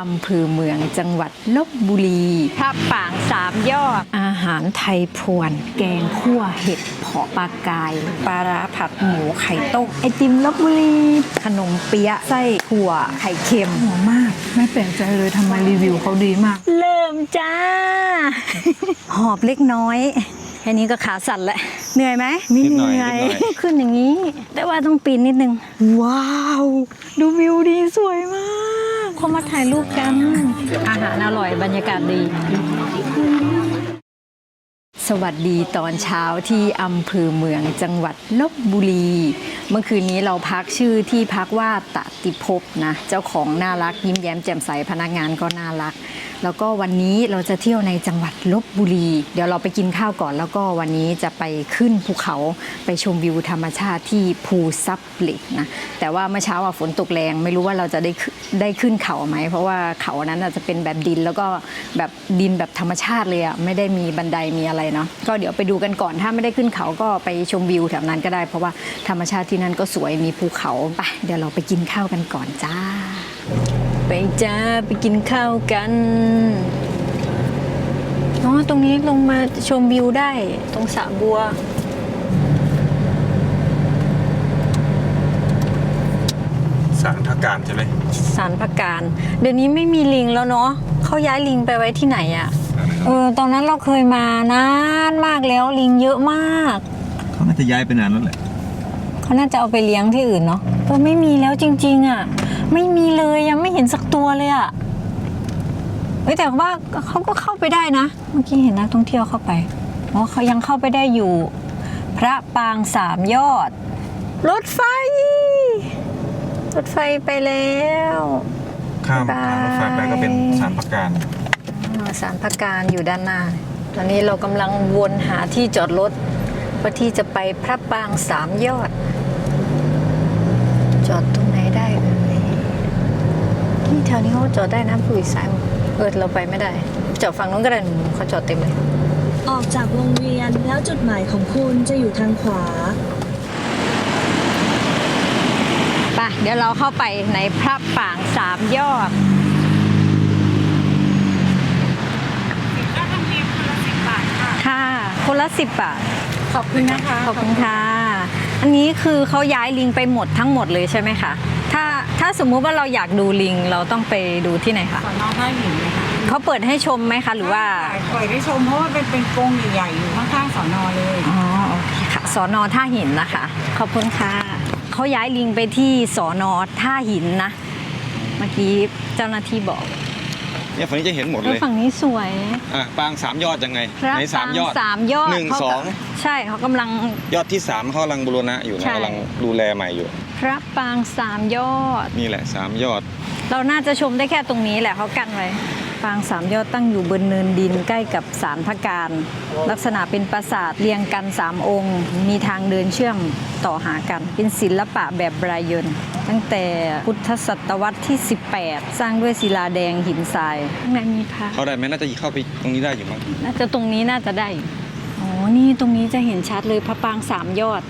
อำเภอเมืองจังหวัดลบบุรีพระปางสามยอด อาหารไทยพวน แกงคั่วเห็ดเผาะปลากาย ปลาร้าผัดหมูไข่ต้มไอติมลบบุรี ขนมเปี๊ยะไส้ถั่วไข่เค็ม หัวมาก ไม่แปลกใจเลยทำไมรีวิวเขาดีมาก เริ่มจ้า หอบเล็กน้อยแค่นี้ก็ขาสั่นแล้วเหนื่อยไหมไม่นิดเหหน่อยนื่อยนิดหน่อย ขึ้นอย่างนี้ แต่ว่าต้องปีนนิดนึง ว้าว ดูวิวดีสวยมาก เขามาถ่ายรูปกัน อาหารอร่อยบรรยากาศดี สวัสดีตอนเช้าที่อำเภอเมืองจังหวัดลบบุรี เมื่อคืนนี้เราพักชื่อที่พักว่าตติภพนะ เจ้าของน่ารักยิ้มแย้มแจ่มใสพนักงานก็น่ารัก แล้วก็วันนี้เราจะเที่ยวในจังหวัดลบบุรี เดี๋ยวเราไปกินข้าวก่อนแล้วก็วันนี้จะไปขึ้นภูเขาไปชมวิวธรรมชาติที่ภูซับเหล็กนะ แต่ว่าเมื่อเช้าอะฝนตกแรง ไม่รู้ว่าเราจะได้ขึ้น ได้ขึ้นเขาไหม เพราะว่าเขานั้นอาจจะเป็นแบบดินแล้วก็แบบดินแบบธรรมชาติเลยอะไม่ได้มีบันไดมีอะไรเนาะก็เดี๋ยวไปดูกันก่อนถ้าไม่ได้ขึ้นเขาก็ไปชมวิวแถวนั้นก็ได้ เพราะว่าธรรมชาติที่นั่นก็สวยมีภูเขาไปเดี๋ยวเราไปกินข้าวกันก่อนจ้า ไปจ้าไปกินข้าวกันอ๋อตรงนี้ลงมาชมวิวได้ตรงสระบัว สารพั กการใช่ไหมสารพักการ เดี๋ยวนี้ไม่มีลิงแล้วเนาะเขาย้ายลิงไปไว้ที่ไหนอะเออตอนนั้นเราเคยมานานมากแล้วลิงเยอะมาก เขาน่าจะย้ายไปนานแล้วแหละเขาน่าจะเอาไปเลี้ยงที่อื่นเนาะเออไม่มีแล้วจริง ๆอะ ไม่มีเลยยังไม่เห็นสักตัวเลยอะเฮ้ยแต่ว่าเขาก็เข้าไปได้นะ เมื่อกี้เห็นนักท่องเที่ยวเข้าไปอ๋อเขายังเข้าไปได้อยู่ พระปางสามยอดรถไฟ รถไฟไปแล้วข้ามบ๊ายบายทางรถไฟไปก็เป็นสารพักการอ่าสารพักการอยู่ด้านหน้า ตอนนี้เรากำลังวนหาที่จอดรถเพื่อที่จะไปพระปางสามยอด จอดตรงไหนได้เอ่ยนี่แถวนี้เขาจอดได้นะผู้อีสายมือเออเราไปไม่ได้ จอดฝั่งนู้นก็ได้หนูเขาจอดเต็มเลย ออกจากวงเวียนแล้วจุดหมายของคุณจะอยู่ทางขวา ไป เดี๋ยวเราเข้าไปในพระปางสามยอดค่ะคนละสิบบาท ขอบคุณนะคะ ขอบคุณค่ะ อันนี้คือเขาย้ายลิงไปหมดทั้งหมดเลยใช่ไหมคะ ถ้าถ้าสมมุติว่าเราอยากดูลิงเราต้องไปดูที่ไหนคะสอนอท่าหินเลยค่ะเขาเปิดให้ชมไหมคะ หรือว่าปล่อยได้ชมเพราะว่าเป็นเป็นกรงใหญ่ๆอยู่ข้างๆสอนอเลย อ๋อ โอเคค่ะ สอนอท่าหินนะคะ ขอบคุณค่ะ เขาย้ายลิงไปที่สอนอท่าหินนะ เมื่อกี้เจ้าหน้าที่บอกเนี่ยฝั่งนี้จะเห็นหมดแล้เลวยฝั่งนี้สวย อะปางสามยอดยังไงพระในสามยอดปงสามยอดหนึ่งเขาสก็องใช่เขากำลัง ยอดที่สามเขากำลังบูรณะอยู่นะใช่ กำลังดูแลใหม่อยู่ พระปางสามยอด นี่แหละสามยอด เราน่าจะชมได้แค่ตรงนี้แหละเขากันไว้ ปางสามยอดตั้งอยู่บนเนินดินใกล้กับศาลพระการ ลักษณะเป็นปราสาทเรียงกันสามองค์ มีทางเดินเชื่อมต่อหากัน เป็นศิลปะแบบบรายนตั้งแต่พุทธศตวรรษที่ 18 สร้างด้วยศิลาแดงหินทรายข้างในมีพระเขาได้ไหมน่าจะเข้าไปตรงนี้ได้อยู่มั้งน่าจะตรงนี้น่าจะได้อยู่อ๋อนี่ตรงนี้จะเห็นชัดเลยพระปางสามยอด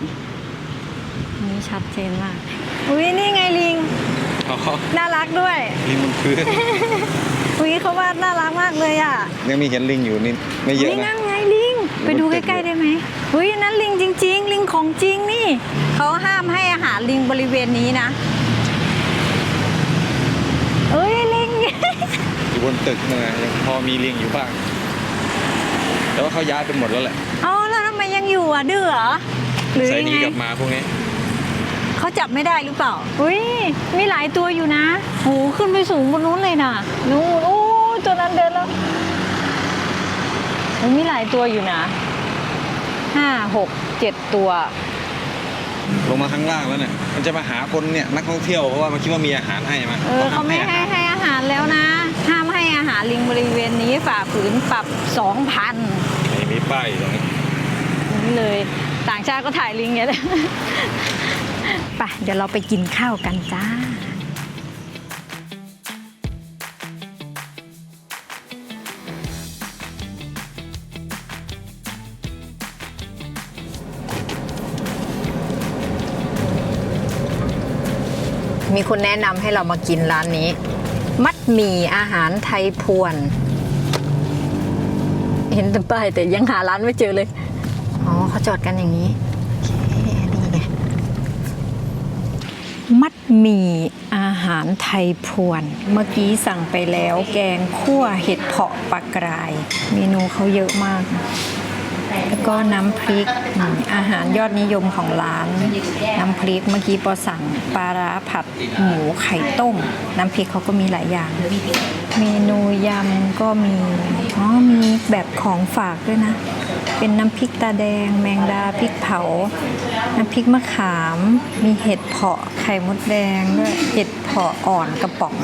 ตรงนี้ชัดเจนมากอุ้ยนี่ไงลิงอ๋อน่ารักด้วยลิงบนพื้น อุ้ยเขาวาดน่ารักมากเลยอะยังมีเห็นลิงอยู่นี่ไม่เยอะนี่นะนั่นไงลิง ไปดูใกล้ๆได้ไหมอุ้ยนั่นลิงจริง ๆ ลิงของจริงนี่เขาห้ามให้อาหารลิงบริเวณนี้นะเอ้ยลิง อยู่บนตึกนั่นนะยังพอมีลิงอยู่บ้าง แต่ว่าเขาย้ายไปหมดแล้วแหละเอาแล้วทำไมยังอยู่อะดื้อเหรอหรือใส่ยังดีไงกับหมาพวกนี้ เขาจับไม่ได้หรือเปล่า อุ้ยมีหลายตัวอยู่นะโหขึ้นไปสูงบนนู้นเลยนะนู้นโอ้ยตัวนั้นเดินแล้วโอ้ยมีหลายตัวอยู่นะห้าหกเจ็ดตัว ลงมาข้างล่างแล้วเนี่ย มันจะมาหาคนเนี่ยนักท่องเที่ยวเพราะว่ามันคิดว่ามีอาหารให้มาเออเขาไม่ให้ให้อาหารแล้วนะ ห้ามให้อาหารลิงบริเวณนี้ฝ่าฝืนปรับสองพันนี่มีป้ายอยู่ตรงนี้นี่เลย ต่างชาติก็ถ่ายลิงเนี่ยเลย ไปเดี๋ยวเราไปกินข้าวกันจ้า มีคนแนะนำให้เรามากินร้านนี้ มัดหมี่อาหารไทยพวน เห็นแต่ป้ายแต่ยังหาร้านไม่เจอเลย อ๋อเขาจอดกันอย่างนี้โอเคนี่ไง มีอาหารไทยพวน เมื่อกี้สั่งไปแล้วแกงคั่วเห็ดเผาะปลากราย เมนูเขาเยอะมาก แล้วก็น้ำพริกอืมอาหารยอดนิยมของร้าน น้ำพริกเมื่อกี้ปอสั่งปลาร้าผัดหมูไข่ต้ม น้ำพริกเขาก็มีหลายอย่าง เมนูยำก็มีอ๋อมีแบบของฝากด้วยนะ เป็นน้ำพริกตาแดง แมงดาพริกเผา น้ำพริกมะขาม มีเห็ดเผาะไข่มดแดงด้วยเห็ดเผาะอ่อนกระป๋อง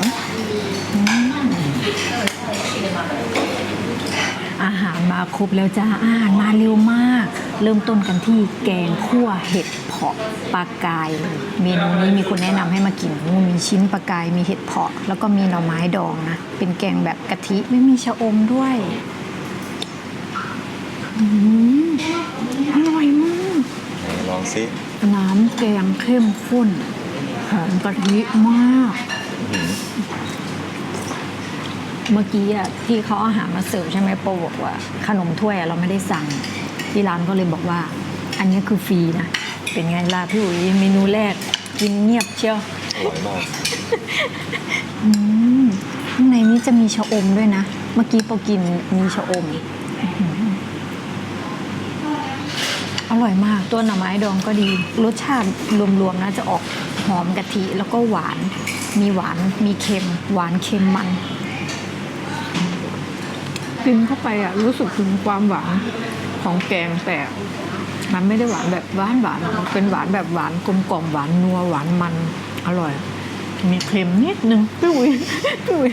อาหารมาครบแล้วจ้าอาหารมาเร็วมาก เริ่มต้นกันที่แกงคั่วเห็ดเผาะปลากายเลยเมนูนี้มีคนแนะนำให้มากินมีชิ้นปลากายมีเห็ดเผาะ แล้วก็มีหน่อไม้ดองนะเป็นแกงแบบกะทิไม่มีชะอมด้วย อืมอร่อยมากลองซิน้ำแกงเข้มข้นหอมกะทิมากเมื่อกี้อะที่เขาเอาอาหารมาเสิร์ฟใช่ไหมโปรบอกว่า ขนมถ้วยอะเราไม่ได้สั่ง ที่ร้านก็เลยบอกว่า อันนี้คือฟรีนะ เป็นไงล่ะพี่อุ๋ยเมนูแรก กินเงียบเชียวอร่อยมาก อืมข้างในนี้จะมีชะอมด้วยนะ เมื่อกี้พอกินมีชะอมอื้อหืออ ร่อยมาก ตัวหน่อไม้ดองก็ดี รสชาติรวมๆนะจะออกหอมกะทิแล้วก็หวาน มีหวานมีเค็ม หวานเค็มมันกินเข้าไปอะรู้สึกถึงความหวานของแกงแต่มันไม่ได้หวานแบบหวานหวานๆมันเป็นหวานแบบหวานกลมกล่อมหวานนัวหวานมันอร่อย มีเค็มนิดนึงพี่อุ๋ยพี่อุ๋ย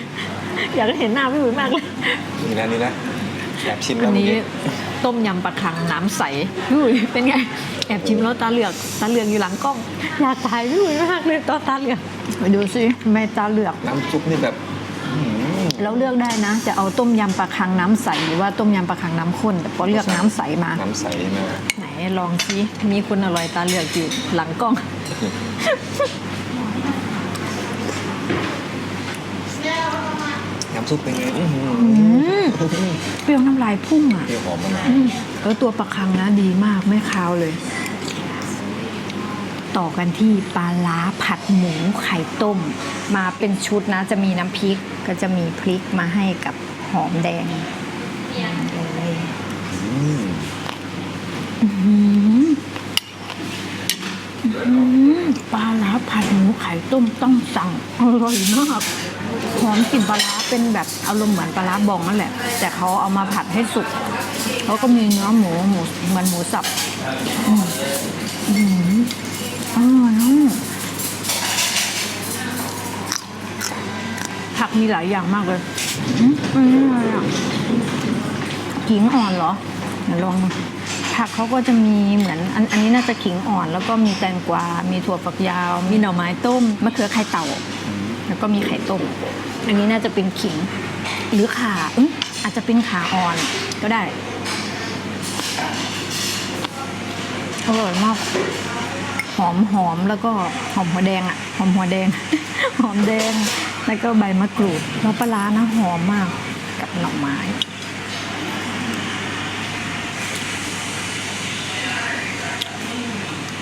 อยากให้เห็นหน้าพี่อุ๋ยมากเลยนี่นะนี่นะแอบชิมอัแล้วนเมื่อนี้กี้ ต้มยำปลาคังน้ำใสพี่อุ๋ยเป็นไง แอบชิมแล้วตาเหลือกตาเหลือกอยู่หลังกล้องอยากถ่ายพี่อุ๋ยมากเลยตอนตาเหลือกไปดูสิทำไมตาเหลือกน้ำซุปนี่แบบอื้อหือเราเลือกได้นะ จะเอาต้มยำปลาคังน้ำใสหรือว่าต้มยำปลาคังน้ำข้นแต่พอเลือกน้ำใสมา น้ำใสมากไหนลองสิมีคนอร่อยตาเหลือกอยู่หลังกล้อง น้ำ ซุปเป็นไงอื้อหืออืมเปรี้ยวน้ำลายพุ่งอะ เปรี้ยวหอมมากอืมแล้วตัวปลาคังนะดีมากไม่คาวเลย ต่อกันที่ปลาล้าผัดหมูไข่ต้ม มาเป็นชุดนะจะมีน้ำพริกก็จะมีพริกมาให้กับหอมแดงเลยอืมอื้อหืออื้อหือปลาล้าผัดหมูไข่ต้มต้องสั่งอร่อยมาก หอมกลิ่นปลาร้าเป็นแบบอารมณ์เหมือนปลาร้าบองนั่นแหละ แต่เขาเอามาผัดให้สุกแล้วก็มีเนื้อหมูหมูเหมือนหมูสับอืมอื้อร่อยมผักมีหลายอย่างมากเลยอืมอันนี้อะไรอะขิงอ่อนเหรอเดี๋ยวลองผักเขาก็จะมีเหมือนอันอันนี้น่าจะขิงอ่อน แล้วก็มีแตงกวา มีถั่วฝักยาว มีหน่อไม้ต้มมะเขือไข่เต่า แล้วก็มีไข่ต้ม อันนี้น่าจะเป็นขิง หรือขาอืมออาจจะเป็นขาอ่อนก็ได้ อร่อยมาก หอมหอมแล้วก็หอมหัวแดงอะ หอมหัวแดง หอมแดง แล้วก็ใบมะกรูดแล้วปลาร้านะหอมมากกับหน่อไม้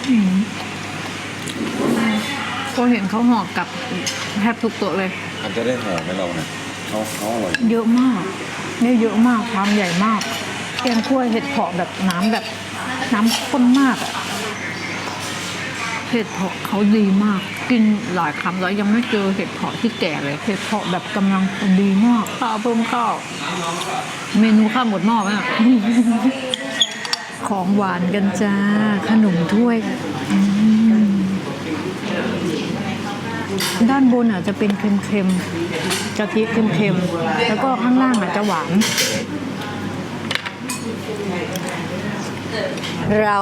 อืมก็ เห็นเขาห่อกับแทบทุกโต๊ะเลย อาจจะได้หอมไหมเรานะเขาเขาอร่อยเยอะมากเนี่ยเยอะมากชามใหญ่มากแกงคั่วเห็ดเผาะแบบน้ำแบบน้ำข้นมากอะเห็ดเผาะเขาดีมาก กินหลายคำแล้วยังไม่เจอเห็ดเผาะที่แก่เลยเห็ดเผาะแบบกำลังดีมากข้าวเพิ่มข้าวเมนูข้าวหมดหม้อไหมอะของหวานกันจ้า ขนมถ้วยอืม ด้านบนอะจะเป็นเค็มๆกะทิเค็มๆ แล้วก็ข้างล่างอะจะหวาน เรา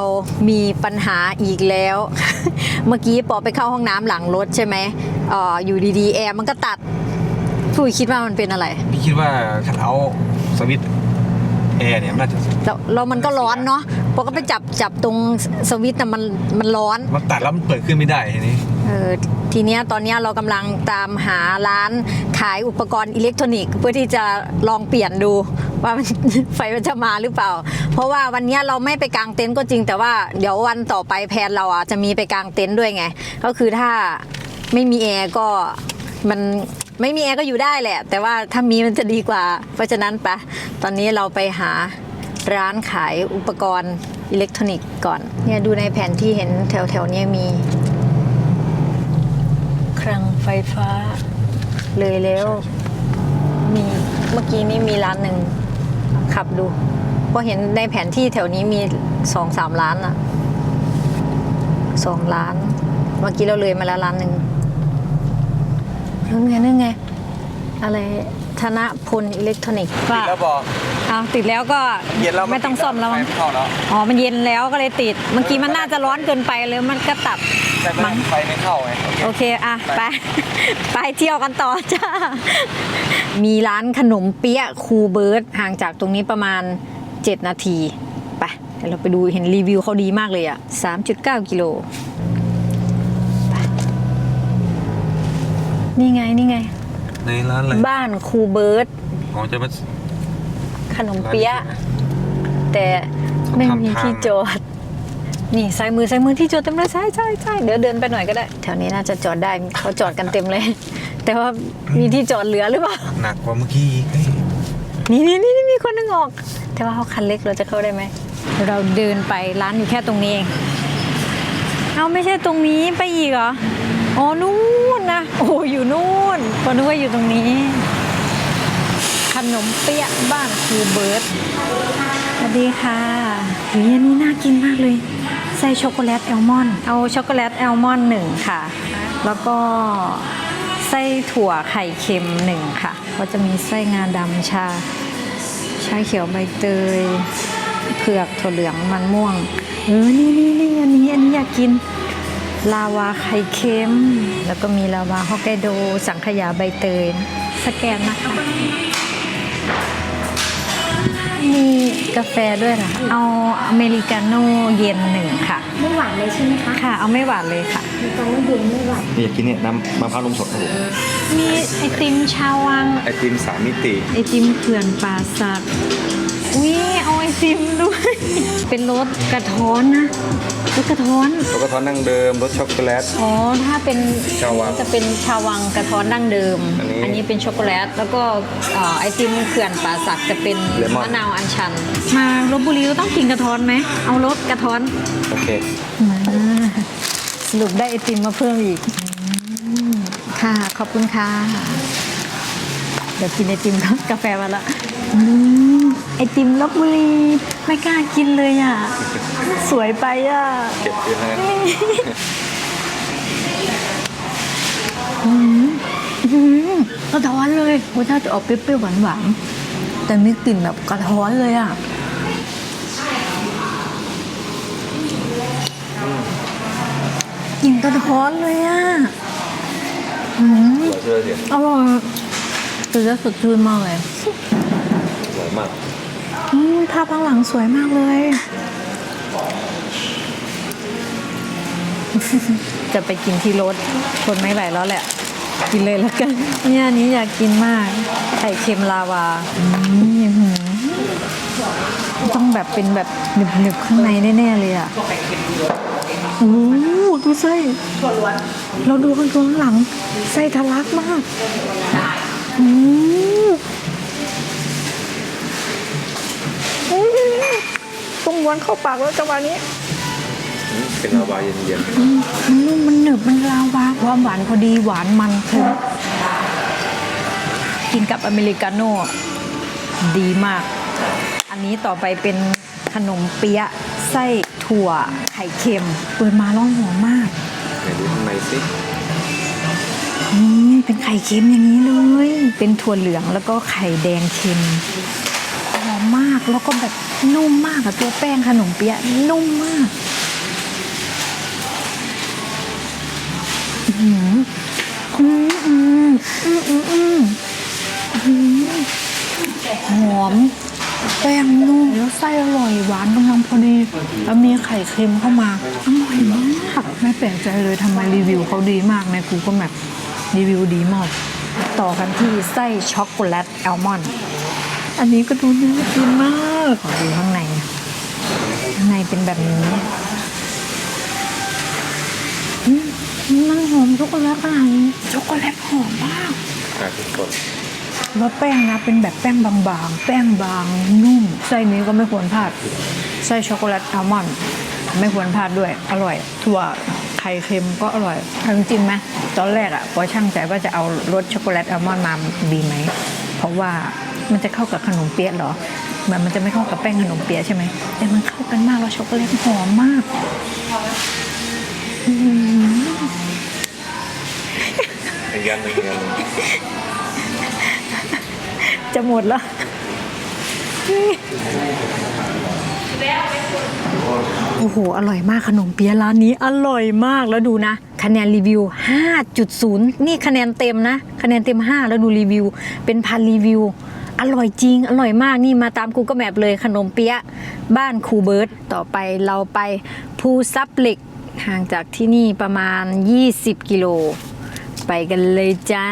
มีปัญหาอีกแล้ว เมื่อกี้ปอไปเข้าห้องน้ำหลังรถใช่ไหมเอออยู่ดีๆ แอร์มันก็ตัดผู้ยคิดว่ามันเป็นอะไร พี่คิดว่าคัทเอาท์สวิตช์ แอร์เนี่ยมันน่าจะ แล้วแล้วมันก็ร้อนเนาะพอก็ไปจับจับตรงสวิตช์น่ะมันมันร้อน มันตัดแล้วมันเปิดขึ้นไม่ได้ทีนี้ เออทีเนี้ยตอนเนี้ยเรากำลังตามหาร้านขายอุปกรณ์อิเล็กทรอนิกส์เพื่อที่จะลองเปลี่ยนดูว่ามัน ไฟมันจะมาหรือเปล่า เพราะว่าวันเนี้ยเราไม่ไปกางเต็นท์ก็จริง แต่ว่าเดี๋ยววันต่อไปแพลนเราอะจะมีไปกางเต็นท์ด้วยไง ก็คือถ้าไม่มีแอร์ก็มัน ไม่มีแอร์ก็อยู่ได้แหละ แต่ว่าถ้ามีมันจะดีกว่า เพราะฉะนั้นปะตอนนี้เราไปหาร้านขายอุปกรณ์อิเล็กทรอนิกส์ก่อน เนี่ยดูในแผนที่เห็นแถวแถวๆนี้มี คลังไฟฟ้า เลยแล้วมีเมื่อกี้นี่มีร้านหนึ่งขับดูเพราะเห็นในแผนที่แถวนี้มีสองสามร้านอะสองร้าน เมื่อกี้เราเลยมาแล้วร้านหนึ่ง นึกไงนึกไง อะไรธนพลอิเล็กทรอนิกส์แล้วบอกเอาติดแล้วก็เย็นแล้วไม่ต้องซ่อมแล้วมั้งไฟเข้าแล้วอ๋อมันเย็นแล้วก็เลยติดเมื่อกี้มันน่าจะร้อนเกินไปเลยมันก็ตัดแต่ไม่ไฟไม่เข้าไงโอเคอะไปไปเที่ยวกันต่อจ้ามีร้านขนมเปี๊ยะครูเบิร์ตห่างจากตรงนี้ประมาณ 7 นาที ไปเดี๋ยวเราไปดูเห็นรีวิวเขาดีมากเลยอะ 3.9 กิโลไป นี่ไงนี่ไง ในร้านอะไรบ้านครูเบิร์ตอ๋อจะมาขนมเปี๊ยะแต่ไม่มีที่จอด นี่ซ้ายมือซ้ายมือที่จอดเต็มเลยใช่ใช่ใช่เดี๋ยวเดินไปหน่อยก็ได้ แถวนี้น่าจะจอดได้เขาจอดกันเต็มเลย แต่ว่ามีที่จอดเหลือหรือเปล่าหนักกว่าเมื่อกี้อีกเฮ้ยนี่นี่นี่นี่มีคนนึงออก แต่ว่าเขาคันเล็กเราจะเข้าได้ไหมเราเดินไปร้านอยู่แค่ตรงนี้เองเอาไม่ใช่ตรงนี้ไปอีกเหรอ อ๋อนู่นนะ โอ้อยู่นู่นคนนึกว่าอยู่ตรงนี้ ขนมเปี๊ยะบ้านครูเบิร์ตสวัสดีค่ะเฮ้ยอันนี้น่ากินมากเลยใส่ช็อกโกแลตแอลมอนด์เอาช็อกโกแลตแอลมอนด์หนึ่งค่ะ แล้วก็ไส้ถั่วไข่เค็มหนึ่งค่ะ ก็จะมีไส้งาดำชา ชาเขียวใบเตยเผือกถั่วเหลืองมันม่วง เออ นี่นี่นี่อันนี้อันนี้อยากกิน ลาวาไข่เค็ม แล้วก็มีลาวาฮอกไกโด สังขยาใบเตย สแกนนะคะ มีกาแฟด้วยนะเอาอเมริกาโน่เย็นหนึ่งค่ะ ไม่หวานเลยใช่ไหมคะค่ะ เอาไม่หวานเลยค่ะมีการว่าเย็นไม่หวานนี่อยากกินเนี่ยน้ำมะพร้าวนมสดครับผมมีไอติมชาววังไอติมสามมิติ ไอติมเขื่อนป่าสักอุ้ย เอาไอติมด้วย เป็นรสกระท้อนนะรสกระท้อน แล้วก็ทอนนั่งเดิมรสช็อกโกแลต อ๋อ ถ้าเป็นชาววังจะเป็นชาววังกระท้อนดั้งเดิมอันนี้นี้เป็นช็อกโกแลต แล้วก็เอ่อไอติมเขื่อนป่าสักจะเป็นเลมอน มะนาวอัญชัน มาลบบุรีก็ต้องกินกระท้อนไหม เอารสกระท้อน โอเค มาสรุปได้ไอติมมาเพิ่มอีกอืมค่ะ ขอบคุณค่ะ เดี๋ยวกินไอติมกับกาแฟมาละอืม ไอติมลบบุรีไม่กล้ากินเลยอะ สวยไปอะ เก็บเยอะนะอืมอืมกระท้อนเลยรสชาติจะออกเปรี้ยวๆหวานๆแต่มีกลิ่นแบบกระท้อนเลยอะกลิ่นกระท้อนเลยอะอืมสวยเชื่อเสียอร่อยคือจะสดชื่นมากเลยสวยมากอืม ภาพข้างหลังสวยมากเลย จะไปกินที่รถทนไม่ไหวแล้วแหละ กินเลยแล้วกัน เนี่ยนี้อยากกินมาก ไข่เค็มลาวาต้องแบบเป็นแบบหนึบๆข้างในแน่ๆเลยอะโอ้ดูไส้เราดูข้างข้างหลัง ไส้ทะลักมากอืม วนเข้าปากแล้วจังหวะนี้ เป็นลาวาเย็นมันนุ่มมันหนึบมันลาวาความหวานพอดีหวานมันเค็มกินกับอเมริกาโน่ดีมาก อันนี้ต่อไปเป็นขนมเปี๊ยะไส้ถั่วไข่เค็มเปิดมาร้องหอมมากๆไหนดูข้างในสินี่เป็นไข่เค็มอย่างนี้เลย เป็นถั่วเหลืองแล้วก็ไข่แดงเค็มหอ มาก แล้วก็แบบนุ่มมากอะตัวแป้งขนมเปี๊ยะนุ่มมากอื้อหืออือืมอืมอืมอืมอืมหอม แป้งนุ่มแล้วไส้อร่อยหวานกำลังพอดี แล้วมีไข่เค็มเข้ามาอร่อยมากไม่แปลกใจเลยทำไมรีวิวเขาดีมากในกูก็แบบรีวิวดีมาก ต่อกันที่ไส้ช็อกโกแลตแอลมอนด์ อันนี้ก็ดูน่ากินมากขอดูข้างใน ข้างในเป็นแบบนี้มันหอมช็อกโกแลตขนาดนี้ช็อกโกแลตหอมมากอะทุกคนแล้วแป้งนะเป็นแบบแป้งบางๆ แป้งบางนุ่ม ไส้นี้ก็ไม่ควรพลาด ไส้ช็อกโกแลตอัลมอนด์ไม่ควรพลาดด้วย อร่อย ถั่วไข่เค็มก็อร่อยเอาจริงๆไหมตอนแรกอะพอช่างใจว่าจะเอารสช็อกโกแลตอัลมอนด์มาดีไหม เพราะว่า มันจะเข้ากับขนมเปี๊ยะเหรอมันมันจะไม่เข้ากับแป้งขนมเปี๊ยะใช่ไหมแต่มันเข้ากันมากแล้วช็อกโกแลตหอมมากอีกอันหนึ่งอีกอันหนึ่งจะหมดแล้วโอ้โห อร่อยมากขนมเปี๊ยะร้านนี้อร่อยมากแล้วดูนะ คะแนนรีวิว 5.0 นี่คะแนนเต็มนะ คะแนนเต็ม 5 แล้วดูรีวิว เป็นพันรีวิว อร่อยจริง อร่อยมากนี่มาตามกูก็แมปเลยขนมเปี๊ยะบ้านครูเบิร์ตต่อไปเราไปภูซับเหล็กห่างจากที่นี่ประมาณ 20 กิโล ไปกันเลยจ้า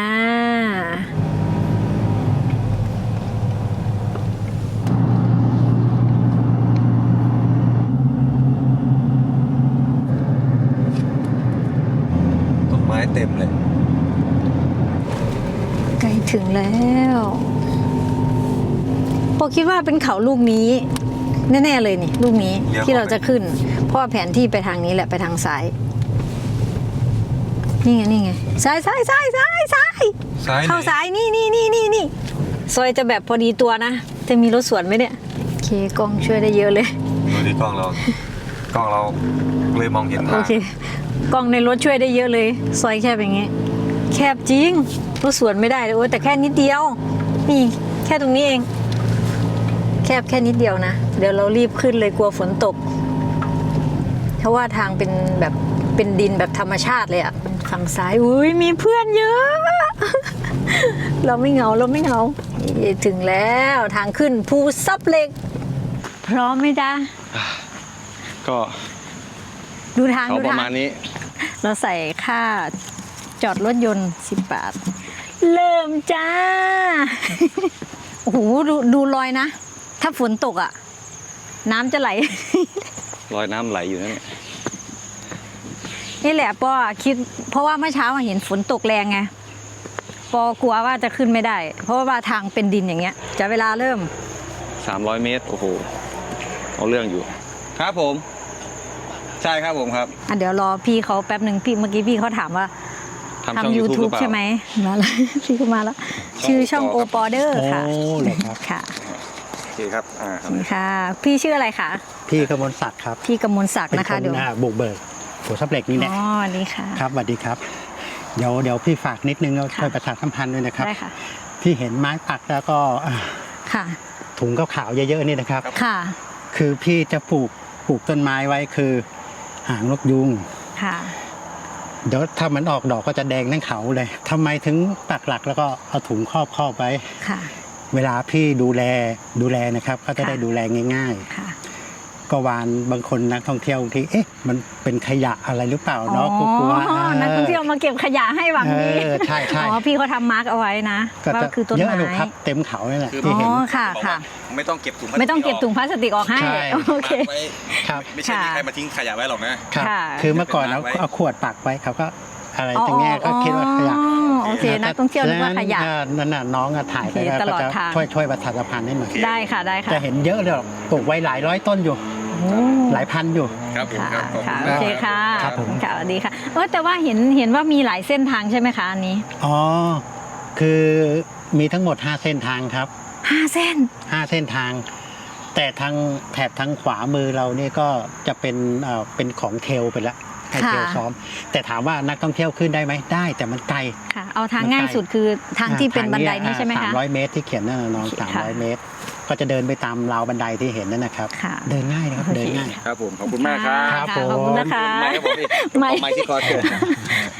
ต้นไม้เต็มเลย ใกล้ถึงแล้วโป คิดว่าเป็นเขาลูกนี้แน่ๆเลยนี่ลูกนี้เลี้ยวที่เราเข้าไปจะขึ้น เพราะว่าแผนที่ไปทางนี้แหละไปทางซ้าย นี่ไงนี่ไงซ้ายซ้ายซ้ายซ้ายซ้ายซ้ายไหน เข้าซ้ายนี่นี่นี่นี่นี่ซอยจะแบบพอดีตัวนะ จะมีรถสวนไหมเนี่ยโอเคกล้องช่วยได้เยอะเลย ดูที่กล้องเรา กล้องเราเลยมองเห็นโอทางเค กล้องในรถช่วยได้เยอะเลย ซอยแคบอย่างงี้ แคบจริงรถสวนไม่ได้เลยโอ้ยแต่แค่นิดเดียว นี่ แค่ตรงนี้เองแคบแค่นิดเดียวนะ เดี๋ยวเรารีบขึ้นเลยกลัวฝนตก เพราะว่าทางเป็นแบบเป็นดินแบบธรรมชาติเลยอะฝั่งซ้ายอุ้ยมีเพื่อนเยอะ เราไม่เหงาเราไม่เหงานี่ถึงแล้วทางขึ้นภูซับเหล็ก พร้อมไหมจ๊ะก็ดูทางเขาดูประทางมาณนี้ เราใส่ค่าจอดรถยนต์10บาท เริ่มจ้า โอ้โหดูดูรอยนะถ้าฝนตกอะ น้ำจะไหล รอยน้ำไหลอยู่นั่นเนี่ยนี่แหละปอคิด เพราะว่าเมื่อเช้าเห็นฝนตกแรงไงปอกลัวว่าจะขึ้นไม่ได้ เพราะว่าทางเป็นดินอย่างเงี้ย จะเวลาเริ่ม 300 เมตร โอ้โห เอาเรื่องอยู่ ครับผม ใช่ครับผมครับ อะเดี๋ยวรอพี่เขาแป๊บหนึ่งพี่เมื่อกี้พี่เขาถามว่าทำช่องทำ YouTube หรือ YouTube เปล่า ใช่ไหมมาแล้วพี่ก็มาแล้ว ชื่อช่องโอปอเดอร์ค่ะ โอ้เหรอครับ ค่ะโอ เคครับอ่าครับ ค่ะ พี่ชื่ออะไรคะ พี่กมลศักดิ์ครับ พี่กมลศักดิ์เป็นนะคคะนเดี๋ยว อ่าบุกเบิกหัวซับเหล็กนี่แหละอ๋อนี่ค่ะ ครับสวัสดีครับ เดี๋ยวเดี๋ยวพี่ฝากนิดนึงแล้วค่ะ ช่วยประชาสัมพันธ์ด้วยนะครับ ได้ค่ะ พี่เห็นไม้ปักแล้วก็อ่าค่ะ ถุงขาวๆเยอะๆนี่นะครับ ค่ะ คือพี่จะปลูกปลูกต้นไม้ไว้คือหางนกยุง ค่ะ เดี๋ยวถ้ามันออกดอกก็จะแดงทั้งเขาเลยทำไมถึงปักหลักแล้วก็เอาถุงครอบครอบไว้ ค่ะ เวลาพี่ดูแลดูแลนะครับ ก็จะค่ะได้ดูแลง่ายค่ะๆก็วานบางคนนักท่องเที่ยวบางทีเอ๊ะมันเป็นขยะอะไรหรือเปล่าอ๋อเนาะกลัวๆนักท่องเที่ยวมาเก็บขยะให้หวังดีเออใช่ใช่อ๋อ พี่เขาทำมาร์กเอาไว้นะก็ว่าจะคือต้นเยอะไม้เลยครับเต็มเขานี่แหละคือที่อ๋เห็น อ ค่ะ บอกค่ะว่าไม่ต้องเก็บถุงพลาสติกไม่ต้องเก็บถุงพลาสติกออกให้ ใช่ โอเค ไว้ครับไม่ใช่มีค่ะใครมาทิ้งขยะไว้หรอกนะ ครับ ค่ะ คือเมื่อก่อนเอาเป็นมาร์คไว้เอาขวดปักไว้เขาก็อะไรตรงเงี้ยก็คิดว่าขยะอ๋อ โอเคนักท่องเที่ยวนึกว่าขยะเออนั่นน่ะน้องอะถ่ายไปโอเคแล้วตลก็อดจะทางช่วยช่วยประชาสัมพันธ์ให้หน่อยได้ค่ะได้ค่ะจะเห็นเยอะเลยหรอกปลูกไว้หลายร้อยต้นอยู่โอ้หลายพันอยู่ครับผมค่ะครับขอบค่ะณโอมากเคค่ะครับผมค่ะสวัสดีค่ะเออแต่ว่าเห็นเห็นว่ามีหลายเส้นทางใช่ไหมคะอันนี้อ๋อคือมีทั้งหมด 5 เส้นทางครับห้าเส้น5เส้นทาง แต่ทางแถบทางขวามือเราเนี่ยก็จะเป็นเอ่อเป็นของเทลไปละ ให้ค่ะเทลซ้อม แต่ถามว่านักท่องเที่ยวขึ้นได้ไหมได้ แต่มันไกลค่ะ เอาทางง่ายสุดคือทางที่เป็นบันไดนี้ใช่ไหมสามคะร้อยเมตรที่เขียนนั่นนะน้องโอเคสามค่ะร้อยเมตร ก็จะเดินไปตามราวบันไดที่เห็นนั่นนะครับค่ะเดินง่ายนะครับโอเคเดินง่ายครับผมขอบคุณมากครับครับะผมขอบคุณนะคะไม่ครับผมนี่ไม่เอาไม้ที่คอเถอะ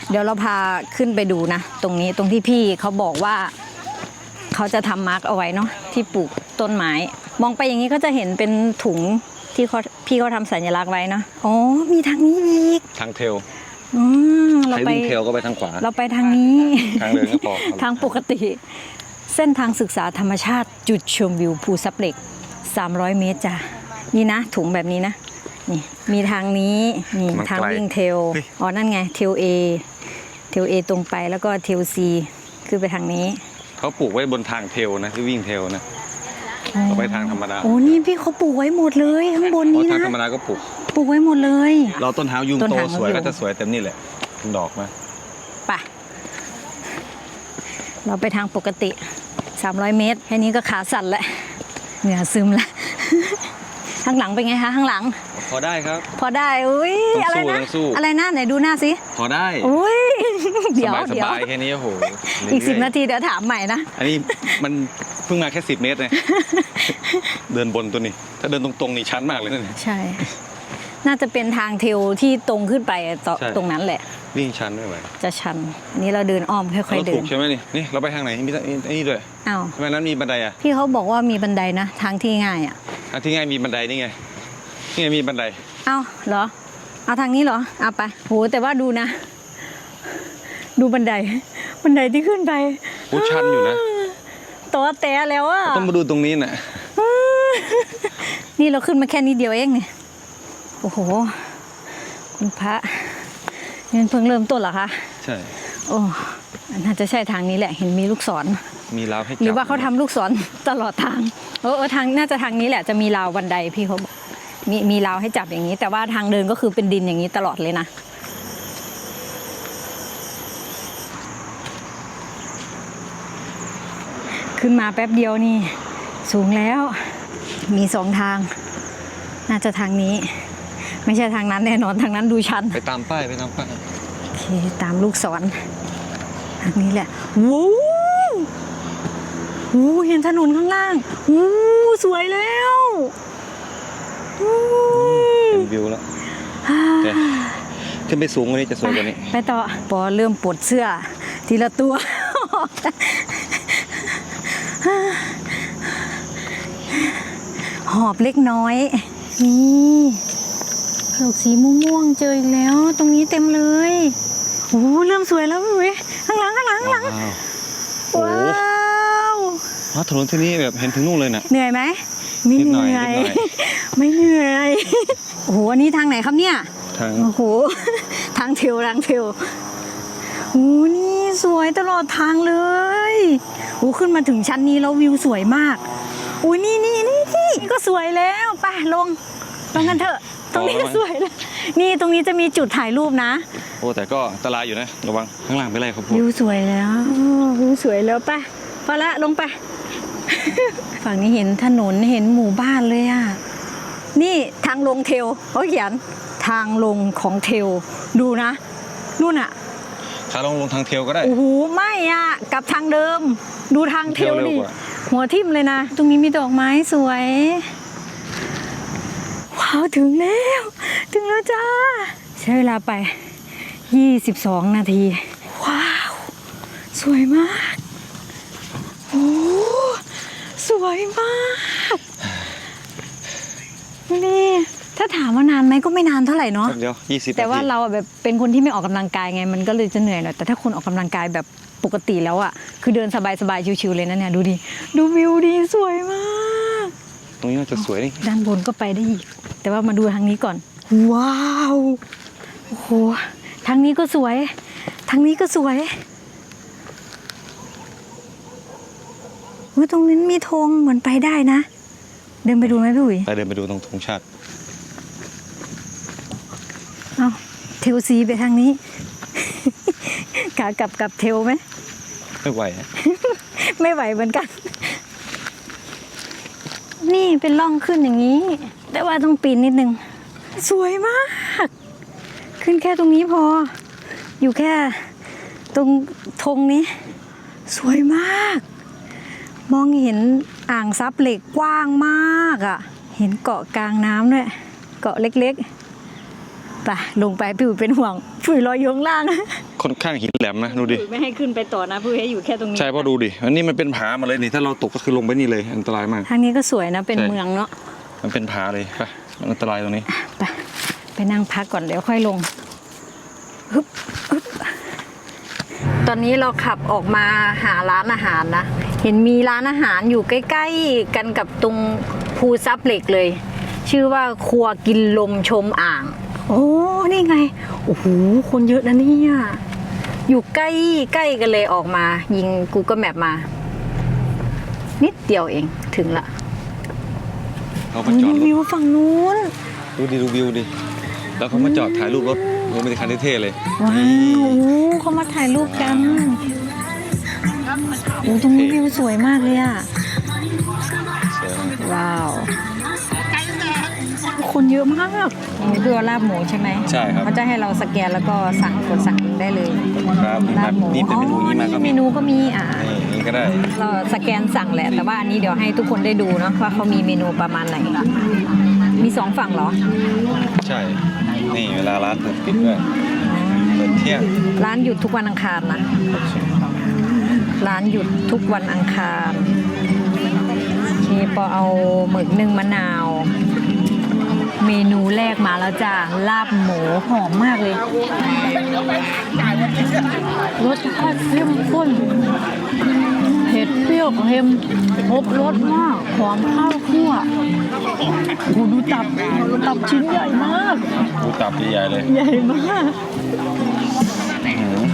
เดี๋ยวเราพาขึ้นไปดูนะ ตรงนี้ตรงที่พี่เขาบอกว่าเขาจะทำมาร์กเอาไว้เนาะที่ปลูกต้นไม้ มองไปอย่างนี้ก็จะเห็นเป็นถุง ที่เขาพี่เขาทำสัญลักษณ์ไว้เนอะอ๋อมีทางนี้อีกทางเทลอืมเราใครไป วิ่งเทลก็ไปทางขวา เราไปทางนี้ ทางเดินก็พอทางปกติ เส้นทางศึกษาธรรมชาติจุดชมวิวภูซับเหล็ก 300 เมตรจ้ะนี่นะ ถุงแบบนี้นะนี่มีทางนี้นี่มันทางไกลวิ่งเทลเฮ้ย อ๋อนั่นไงเทลเอเทลเอตรงไปแล้วก็เทลซีคือไปทางนี้ เขาปลูกไว้บนทางเทลนะที่วิ่งเทลนะ เอาไว้ทางธรรมดาโอ้นี่พี่เขาปลูกไว้หมดเลยข้างบนเพนี้ราะทางนะธรรมดาก็ปลูกปลูกไว้หมดเลย เราต้นหาวยุงต้นโตหาวสวยยุงก็จะสวยเต็มนี่แหละเป็นดอกมาไปเราไปทางปกติ 300 เมตร แค่นี้ก็ขาสั่นแล้วเหงื่อซึมแล้วข้างหลังเป็นไงคะข้างหลัง พอได้ครับ พอได้อุ้ยต้องอะไรสู้นะต้องสู้อะไรนะไหนดูหน้าสิพอได้อุ้ยสเดี๋ยวบายสเดี๋ยวบายแค่นี้โอ้โหอีกสิบเรื่ยๆนาทีเดี๋ยวถามใหม่นะอันนี้มันเพิ่งมาแค่สิบเมตรเลย เดินบนตัวนี้ ถ้าเดินตรงๆนี่ชันมากเลยนะเนี่ย ใช่ น่าจะเป็นทางเทลที่ตรงขึ้นไปต่อใช่ ตรงนั้นแหละ วิ่งชันไม่ไหวจะชันอันนี้เราเดินอ้อมค่อยเราๆเดิถูนกใช่ไหมนี่นี่เราไปทางไหนมีไอ้นี่ด้วยอ้าวทำไมนั้นมีบันไดอะพี่เขาบอกว่ามีบันไดนะ ทางที่ง่ายอะทางที่ง่ายมีบันไดนี่ไงนี่ไงมีบันไดเอาเหรอ เอาทางนี้เหรอเอาไปโหแต่ว่าดูนะ ดูบันได บันไดที่ขึ้นไป โอ้ชันอยู่นะ ตัวแต่แล้วอะต้องมาดูตรงนี้น่ะนี่เราขึ้นมาแค่นี้เดียวเองเนี่ยโอ้โห คุณพระนี่มันเพิ่งเริ่มต้นเหรอคะ ใช่ โอ้น่าจะใช่ทางนี้แหละ เห็นมีลูกศร มีราวให้จับหรือว่าเขาทำลูกศรตลอดทางเออเออทางน่าจะทางนี้แหละจะมีราวบันไดพี่เขาบอกมีมีราวให้จับอย่างนี้ แต่ว่าทางเดินก็คือเป็นดินอย่างนี้ตลอดเลยนะ ขึ้นมาแป๊บเดียวนี่ สูงแล้วมีสองทาง น่าจะทางนี้ ไม่ใช่ทางนั้นแน่นอนทางนั้นดูชัน ไปตามป้ายไปตามป้าย โอเค ตามลูกศรทางนี้แหละวู้วู้เห็นถนนข้างล่างวู้สวยแล้ววู้เป็นวิวแล้วโอเคขึ้นไปสูงกว่านี้จะสวยกว่านี้ ไปต่อปอเริ่มปลดเสื้อทีละตัว หอบเล็กน้อย นี่ดอกสีม่วงๆเจออีกแล้ว ตรงนี้เต็มเลยโอ้เริ่มสวยแล้วเว้ยข้างหลังข้างหลังข้างหลังว้าวโอ้ว้าวโหถนนที่นี่แบบเห็นถึงนู่นเลยน่ะเหนื่อยไหมไม่นิดเหหน่อยนื่อยนิดหน่อยไม่เหนื่อยโอ้โหอันนี้ทางไหนครับเนี่ยทางโอ้โหทางเทวทางเทว โอ้นี่สวยตลอดทางเลยโอ้ขึ้นมาถึงชั้นนี้แล้ววิวสวยมากโอ้นี่นี่นี่นี่ก็สวยแล้วไปลงลงกันเถอะ ตรงนี้ก็สวยแล้วนี่ตรงนี้จะมีจุดถ่ายรูปนะ โอ้แต่ก็อันตรายอยู่นะระวังข้างล่างเป็นไรครับพูดวิวสวยแล้วอ้อวิวสวยแล้วไปพอละลงไป ฝั่งนี้เห็นถนนเห็นหมู่บ้านเลยอะนี่ทางลงเทลเขาเขียนทางลงของเทลดูนะนู่นอะ ขาลงลงทางเทลก็ได้ โอ้โห ไม่อะกลับทางเดิม ดูทางเทลเทลเร็ดิวกว่าหัวทิ่มเลยนะ ตรงนี้มีดอกไม้สวย ว้าว ถึงแล้ว ถึงแล้วจ้า ใช้เวลาไป 22 นาที ว้าว สวยมาก โอ้สวยมาก นี่ ถ้าถามว่านานไหมก็ไม่นานเท่าไหร่เนาะแป๊บเดียวยี่สิบแต่ว่าเราอะแบบเป็นคนที่ไม่ออกกำลังกายไงมันก็เลยจะเหนื่อยหน่อยแต่ถ้าคนออกกำลังกายแบบปกติแล้วอะคือเดินสบายๆชิวๆเลยนะเนี่ยดูดิดูวิวดีสวยมากตรงนี้น่าจะสวยนี่ด้านบนก็ไปได้อีก แต่ว่ามาดูทางนี้ก่อน ว้าวโอ้โหทางนี้ก็สวย ทางนี้ก็สวยอุ๊ยตรงนี้มีธงเหมือนไปได้นะ เดินไปดูไหมพี่อุ๋ยไปเดินไปดูตรงธงชาติ เอาเท ลซีไปทางนี้กากลับกับเทลไหม ไม่ไหวอะไม่ไหวเหมือนกัน นี่เป็นร่องขึ้นอย่างนี้ แต่ว่าต้องปีนนิดนึง สวยมาก ขึ้นแค่ตรงนี้พอ อยู่แค่ตรงธงนี้ สวยมาก มองเห็นอ่างซับเหล็กกว้างมากอะ่ะ เห็นเกาะกลางน้ำด้วย เกาะเล็กๆ ไปลงไปพี่อุ๋ยเป็นห่วงพี่อุ๋ยรออยู่ข้างล่างค่อนข้างหินแหลมนะดูดิไม่ให้ขึ้นไปต่อนะเพื่อให้อยู่แค่ตรงนี้ใช่เพราะดูดิอันนี้มันเป็นผามาเลยนี่ถ้าเราตกก็คือลงไปนี่เลยอันตรายมากทางนี้ก็สวยนะเป็นใช่เมืองเนาะมันเป็นผาเลยไปมันอันตรายตรงนี้ไปไปนั่งพักก่อนเดี๋ยวค่อยลงฮึบฮึบตอนนี้เราขับออกมาหาร้านอาหารนะ เห็นมีร้านอาหารอยู่ใกล้ ๆ กันกับตรงภูซับเหล็กเลย ชื่อว่าครัวกินลมชมอ่าง โอ้นี่ไง โอ้โห คนเยอะนะเนี่ย อยู่ใกล้ใกล้กันเลยออกมา ยิง Google Map มา นิดเดียวเองถึงละเขามาจอดรวิถวฝั่งนู้น ดูดิดูวิวดิ แล้วเขามาจอดถ่ายรูปรถโอ้เป็นคันเท่ๆเลยว้าวนี่โอ้เขามาถ่ายรูปกันโอ้ตรงนี้วิวสวยมากเลยอะ สวยมากว้าว คนเยอะมาก นี่คือลาบหมูใช่ไหมใช่ครับ เขาจะให้เราสแกนแล้วก็สั่งกดสั่งเองได้เลยครับลาบหมูนี่เป็นเมนูนี้มาก็อ๋อมีเมนูก็มีอ่านี่นี่ก็ได้ เราสแกนสั่งแหละ แต่ว่าอันนี้เดี๋ยวให้ทุกคนได้ดูเนาะว่าเขามีเมนูประมาณไหน มีสองฝั่งเหรอ ใช่ นี่เวลาร้านเปิดปิดด้วยเปิดเที่ยงร้านหยุดทุกวันอังคารนะ ร้านหยุดทุกวันอังคาร โอเค ปอเอาหมึกนึ่งมะนาว เมนูแรกมาแล้วจ้าลาบหมูหอมมากเลย รสชาติเข้มข้นเผ็ดเปรี้ยวเค็มครบรสมากหอมข้าวคั่วโอ้ดูตับตับชิ้นใหญ่มากดูตับใหญ่ๆเลยใหญ่มากหืม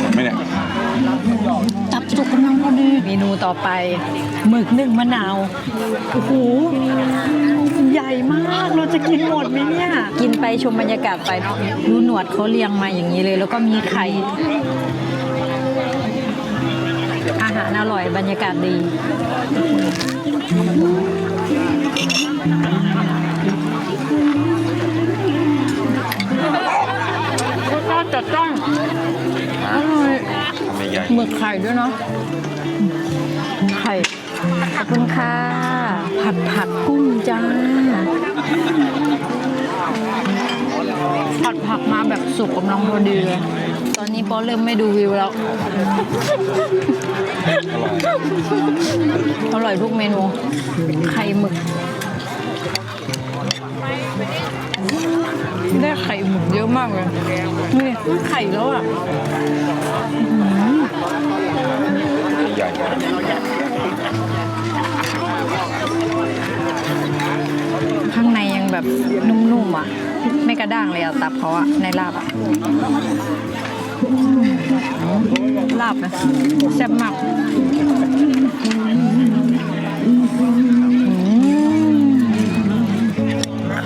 หมดไหมเนี่ยตับสุกกำลังพอดีเมนูต่อไปหมึกนึ่งมะนาวโอ้โห ใหญ่มาก เราจะกินหมดไหมเนี่ย กินไปชมบรรยากาศไปเนาะดูหนวดเขาเรียงมาอย่างนี้เลย แล้วก็มีไข่ อาหารอร่อยบรรยากาศดีรสชาติจัดจ้านอร่อยทำใหญ่หมึกไข่ด้วยเนาะไข่ ขอบคุณค่ะ ผัดผักกุ้งจ้า ผัดผักมาแบบสุกกำลังพอดีเลย ตอนนี้ปอเริ่มไม่ดูวิวแล้วๆอร่อยอร่อยทุกเมนู ไข่หมึก ได้ไข่หมึกเยอะมากเลย นี่ไข่แล้วอะ ใหญ่ ข้างในยังแบบนุ่มๆอะ ไม่กระด้างเลยอะตับเขาอะในลาบอะลาบนะแซ่บมาก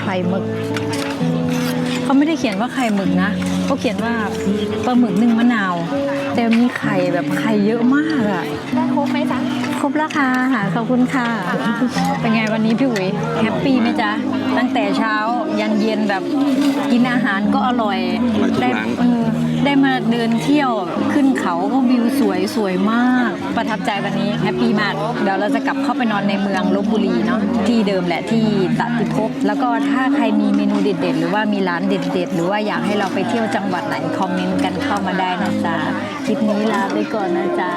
ไข่หมึกเขาไม่ได้เขียนว่าไข่หมึกนะเขาเขียนว่าปลาหมึกนึ่งมะนาว แต่มีไข่แบบไข่เยอะมากอะได้ครบไหมจ๊ะ ครบแล้วค่ะขอบคุณค่ะ เป็นไงวันนี้พี่อุ๋ยแฮปปี้ไหมจ๊ะ ตั้งแต่เช้ายันเย็นแบบกินอาหารก็อร่อยได้เออได้มาเดินเที่ยวขึ้นเขาก็วิวสวยสวยมาก ประทับใจวันนี้แฮปปี้มาก เดี๋ยวเราจะกลับเข้าไปนอนในเมืองลบบุรีเนาะที่เดิมแหละที่ตติภพแล้วก็ถ้าใครมีเมนูเด็ดๆ หรือว่ามีร้านเด็ด ๆ หรือว่าอยากให้เราไปเที่ยวจังหวัดไหนคอมเมนต์กันเข้ามาได้นะจ๊ะคลิปนี้ลาไปก่อนนะจ๊ะ